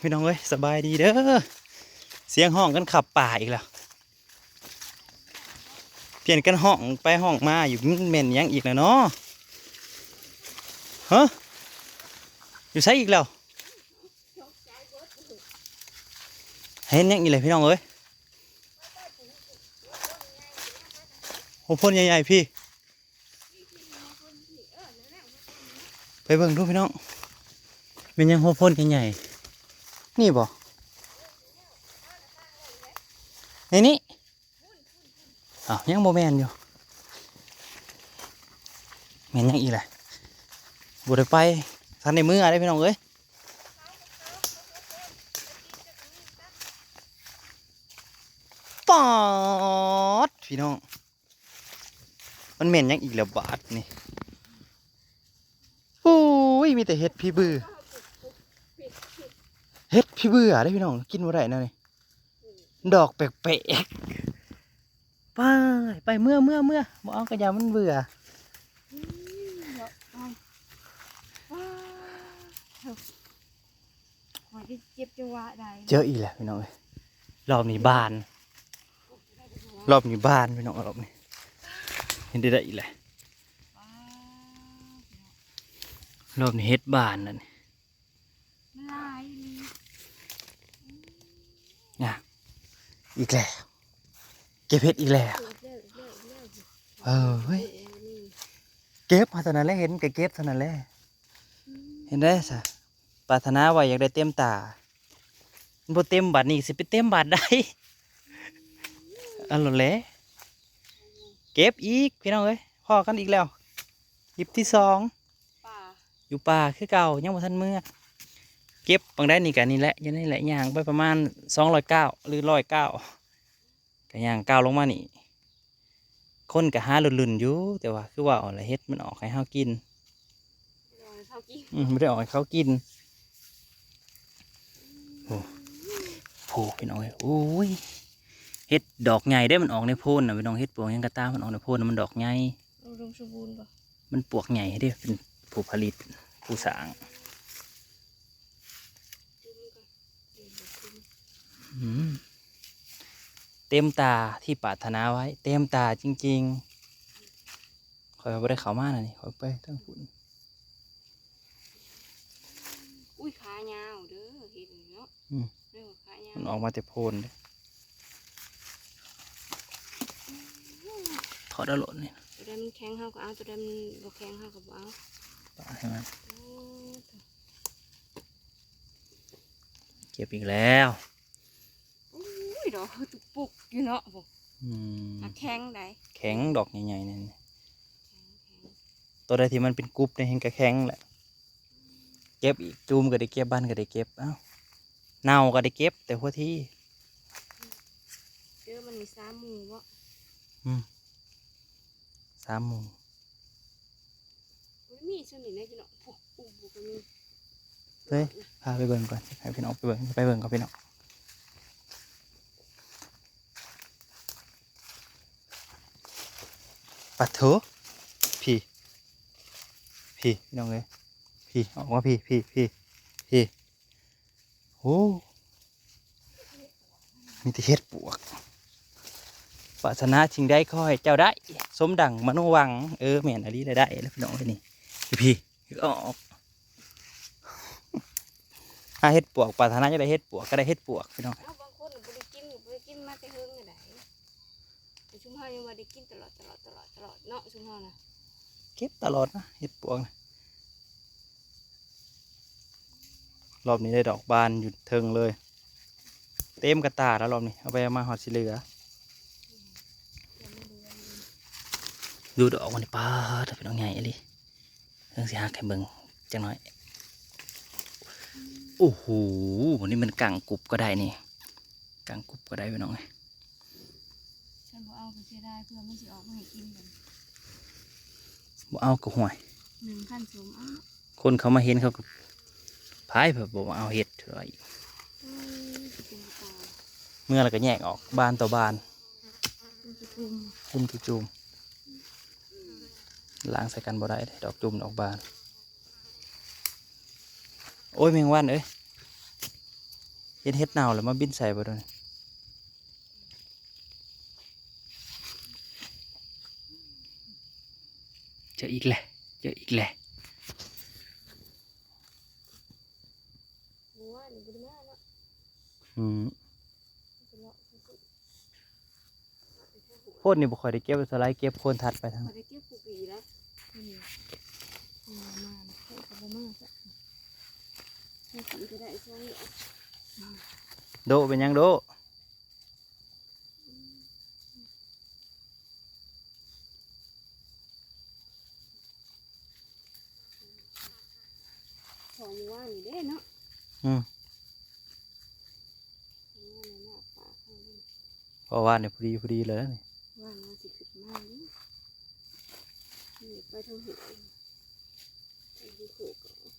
พี่น้องเอ้ยสบายดีเด้อเสียงห้องกันขับป่าอีกแล้วเปลี่ยนกันห้องไปห้องมาอยู่มันเหม็นยังอีกแล้วเนาะฮะอยู่ใช้อีกแล้วเห็นยังอีกเลยพี่น้องเอ้ยโอ้พ่นใหญ่ๆพี่ ไปเบิ่งดูพี่น้องเป็นยังโหพ่นใหญ่ๆ นี่บ่ในนี้อ้าวยังบ่แมนอยู่แมนยังอีกแหละบ่ได้ไปทันในมืออะไรพี่น้องเอ้ยปอดพี่น้อง มันเหม็นยังอีกแล้วบาดนี่โอ้ยมีแต่เห็ดพี่บือ เห็ดพี่เบื่อได้พี่น้องกินบ่ได้นะนี่ดอกแปลกๆไปไปเมื่อเมื่อเมื่อบ่เอากระยามันเบื่อหอยที่เจ็บจังหวะใดเจออีกแล้วพี่น้องเอ้ยรอบนี้บาน รอบนี้บานพี่น้องรอบนี้เห็นได้ได้อีกแล้วรอบนี้เห็ดบานนั่นมันลาย นี่นะอีกแล้วเก็บเห็ดอีกแล้วเลิกเลิกเลิกเลิกเออเฮ้ยเออนี่เก็บมาเท่านั้นแหละเห็นก็เก็บเท่านั้นแหละเห็นได้สะปรารถนาว่าอยากได้เต็มตามันบ่เต็มบัตรนี่สิไปเต็มบัตรได้อันหล่นแหละเก็บอีกพี่น้องเอ้ยพอกันอีกแล้วหยิบที่สองป่าอยู่ป่าคือเก่ายังบ่ทันเมื่อ เก็บบางได้นี่กันนี่แหละอยังนี่แหละย่างไปประมาณสองร้อยเก้าหรือร้อยเก้าก็ย่างก้าวลงมานี่คนก็หาลุ่นๆอยู่แต่ว่าคือว่าเอะไรเฮ็ดมันออกให้เฮากินลอยเข้ากินอืมไม่ได้ออกให้เขากินโอ้โหพี่น้องเอ้ยโอ้ยเฮ็ดดอกใหญ่ได้มันออกในโพนนะพี่น้องเฮ็ดปวกหยังกระตามมันออกในโพนน่ะมันดอกใหญ่อุดมสมบูรณ์ป่ะมันปวกใหญ่เด้เป็นผู้ผลิตผู้สร้าง ดูมันก่อนเดี๋ยวบอกคุณ อืม เต็มตาที่ปรารถนาไว้ เต็มตาจริงๆคอยไปได้เขามาน่ะนี่คอยไปทั้งฝุ่นอุ้ยขายาวเด้อเห็นเนาะอืมเรื่องขายาวมันออกมาแต่โพนเด้ถอดเอาโหลดนี่ตัวใดมันแข็งเฮาก็เอาตัวใดมันบ่แข็งเฮาก็บ่เอาปาให้มันโอ้เก็บอีกแล้วอุ้ย ดอกตุกปุกอยู่เนาะบ่อืมอะแข็งได้แข็งดอกใหญ่ๆนี่นตัวใดที่มันเป็นกรุ๊ปเนี่ยเห็นกระแข็งแหละเก็บอีกจูมก็ได้เก็บบ้านก็ได้เก็บเอ้าเน่าก็ได้เก็บ แต่หัวที่เด้อมันมีสามหมู่บ่สามโมงอุ้ยมีส่วนนี้ได้จิเนาะปุ๊บปุ๊บปุ๊บก็มีเฮ้ยพาไปเบิ่งก่อนให้พี่น้องไปเบิ่งไปเบิ่งกับพี่น้อง ปัดเถอะพี่พี่ พี่น้องเอ้ยพี่ออกมาพี่พี่พี่พี่โอ้มีแต่เฮ็ดปวกปรารถนาชิงได้ค่อยเจ้าได้ สมดังมโนวัง เออแม่นอะไรได้ได้แล้วพี่น้องเอ้ยนี่พี่พี่ออกถ้าเฮ็ดปวกปรารถนาจะได้เฮ็ดปวกก็ได้เฮ็ดปวกพี่น้อง กินตลอดตลอดตลอดตลอดเนาะชุมเฮานะเก็บตลอดนะเฮ็ดปวกนะรอบนี้ได้ดอกบานอยู่เทิงเลย เต็มกระตาแล้วรอบนี้เอาไปเอามาหอดสิเหลือดูดอกมันนี่ป้าถ้าเป็นดอกใหญ่เลยเรื่องสิหักให้เบิงจังน้อยโอ้โหวันนี้มันกังกรุบก็ได้นี่กังกรุบก็ได้พี่น้องเอ้ยฉัน บ่เอาก็เสียดายเพื่อมันสิออกมาให้กินกันบ่เอาก็ห่วยหนึ่งพันสมเอาคนเขามาเห็นเขาก็พายแบบบอกว่าเอาเห็ดเถอะเอ้ยสิเป็นตาเมื่อเราก็แยกออกบานต่อบานมันสิกุมจุ่มจุ่มล้างใส่กันบ่ได้เด้ดอกจุ่มดอกบาน โอ้ยแมงวันเอ้ยเห็นเฮ็ดเน่าแล้วมาบินใส่บ่โดน เจออีกแหละ เจออีกแหละหมูว่านี่บ่ได้มาเนาะอืมไปเลาะซื่อโพดนี่บ่ค่อยได้เก็บสไลด์เก็บโคนทัดไปทางๆบ่ได้เก็บกูปีแล้วนี่มามาเฮ็ดก็บ่มาจ้ะเฮ็ดปีก็ได้ช่วงนี้โดเป็นหยังโด ของหมู่ว่านี่ เด้เนาะอืมหมู่ว่านี่หน้าปากข้างนี้เพราะว่าเนี่ยพอดีพอดีเลยนะนี่ว่ามันสิขึ้นมานี่นี่ไปทางหัวไปที่โขกเอา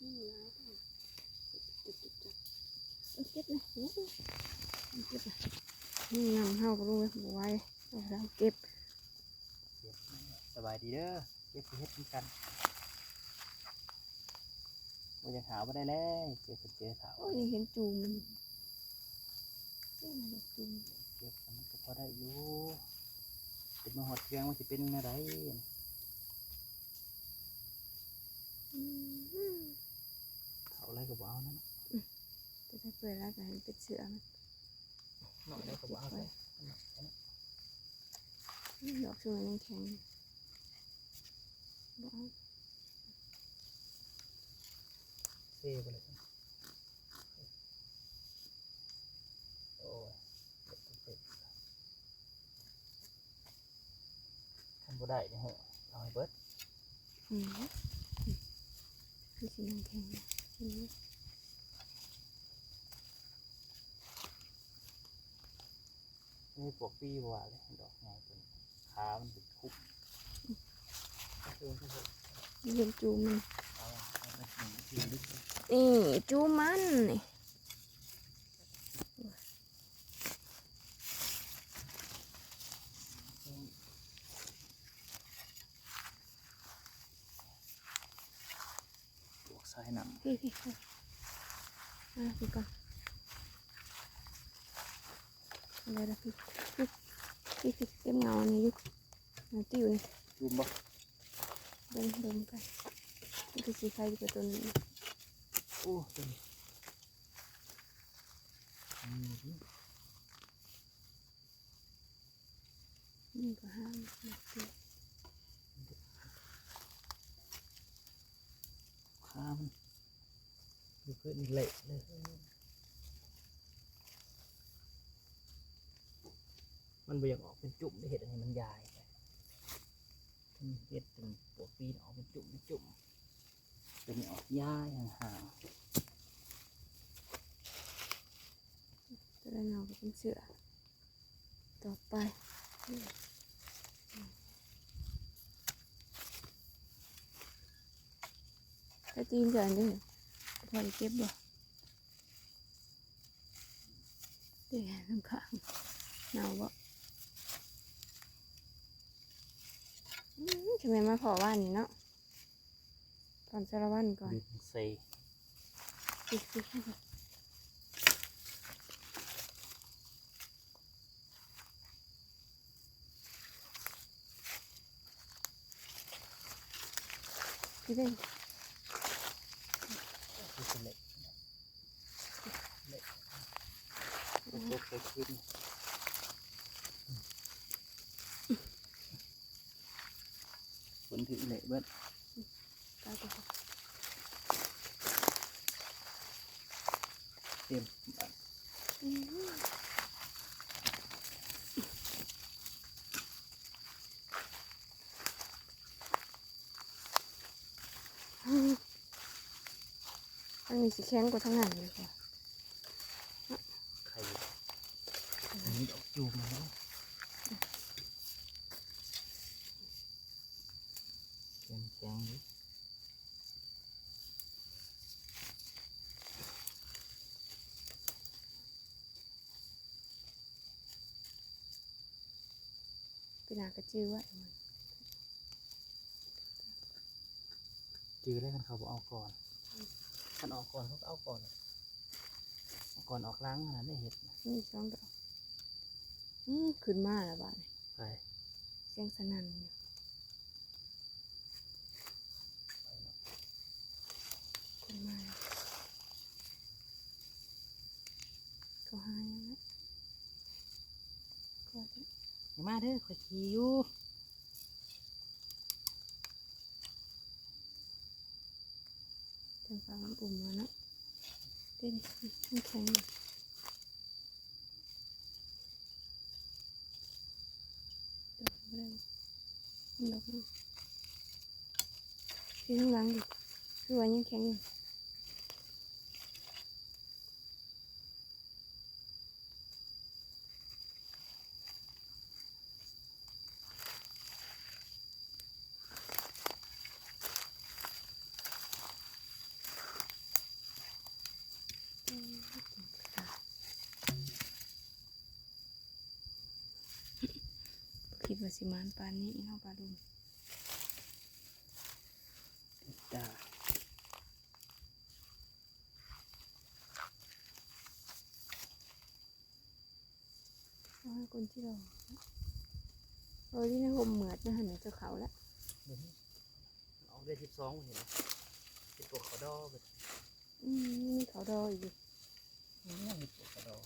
นี่ร้ายจังจุดจุดจับเอาเก็บนะเก็บนะเอาเก็บนะนี่นำเฮาก็รู้เลยบ่ไหวเอาแล้วเก็บส บายดีเด้อเก็บไปเฮ็ดกันบ่อยากหาบ่ได้แล้วเก็บไปเจอสาวโอ้ยยังเห็นจูมมันเอ้ยมันดอกจูมเก็บมันก็พอได้อยู่เป็นมาหดเพียงมันสิเป็นอะไรอืมเขาอะไรก็บ่เอานะจะได้เปิดแล้วก็เห็นเป็นเสือมันเนาะอะไรก็บ่เอาเลยอืมดอกช่วยยังแข็ง บ่เอาเซ่ไปเลยโอ้ยเก็บไปเก็บทำบ่ได้เนี่ยเหรอเอาให้เบิดอืมคือสียังแข็งนะอืมนี่ปวกปีบัวเลยดอกไงเป็นขามันเป็นคุก เถอะนี่เป็นจูมันนี่จูมันนี่ปวสายหนังพี่พี่พี่อะพี่ก่อนอะไรละพี่พี่พี่พี่เต็มเงาอันนี้อยู่เงาติวนี่จุ่มบ่ เดินเดินไปนี่คือสีไฟที่เป็นตัวนี้โอ้ตัวนี้นี่ก็ห้ามนะพี่ขามันอยู่ขึ้นเละเลยมันบ่อยากออกเป็นจุ่มได้เห็ดอันนี้มันใหญ่ เห็ดเป็นปวกปีนออกเป็นจุ่มเป็นจุ่มเป็นออกย้าห่างๆตัวเงาเป็นเสือต่อไปถ้าจีนเกินด้วยพอได้เก็บบ่เดี๋ยวข้างข้างๆเงาบ่ อืมทำไมมาพอว่านนี่เนาะก่อนสารวันก่อนๆดึงเซปิดปิดให้ก่อนพี่เด้งคือเป็นเละเละพวกเคยขึ้ นฝนถึงเละเบิดตาตัวเตรียมบัตรอืมมันมีสีแข็งกว่าทั้งนั้นเลยค่ะไข่อันนี้ดอกจูมมาแล้วแข็งแข็งดิ เป็ นหนากระจือไว้มันจือได้กันเขาบอกเอาก่อนคันออกก่อนเขาก็เอาก่อนเอาก่อนออกล้างขนาดได้เห็ดนะนี่สองดอกอืมขึ้นมาแล้วบ้านไปเสียงสนั่นอยู่ขึ้นมาแล้วเขาหายังไงก็จะ อย่ามาเด้อข่อยขี่อยู่จังฟังมันอุ่มมาเนาะเด่นมันแข็งดอกไม่ได้ดอกนี่ที่ข้างหลังดิคือว่ายังแข็งอยู่ คิดว่าสิมานปานนี้เนาะปลาดุมจ้าเอาให้คนที่เราเออที่ในห่มเหมือดนะหันจะเขาแล้วเดี๋ยวนี้ออกได้สิบสองเห็นไหมเป็นตัวเขาดอแบบอืมมีเขาดออีกอยู่นี้มีตัวเขาดอ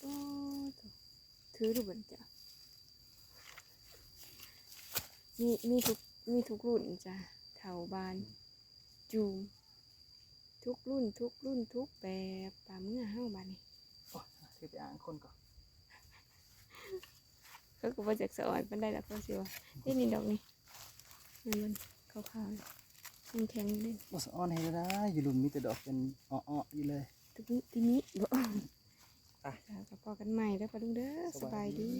โอ้โถถือดูบันจ้ะมีมีทุกมีทุกรุ่นจ้ะเถาบานจูมทุกรุ่นทุกรุ่นทุกแบบปลาเมื่อห้าบานนี่โอ้ยถือไปอ่างคนก่อนเขาก็บ่จากสะอ่อนมันได้แล้วก็สิว่าเอ้ยนี่ดอกนี่มันมันขาวๆเลยมันแข็งเลยบอสออนให้ได้อยู่หลุมมีแต่ดอกเป็นอ้อๆอยู่เลยทุกนี้ที่นี้บ่ไป จ้ากับพ่อกันใหม่แล้วปะลุงเด้อสบายดี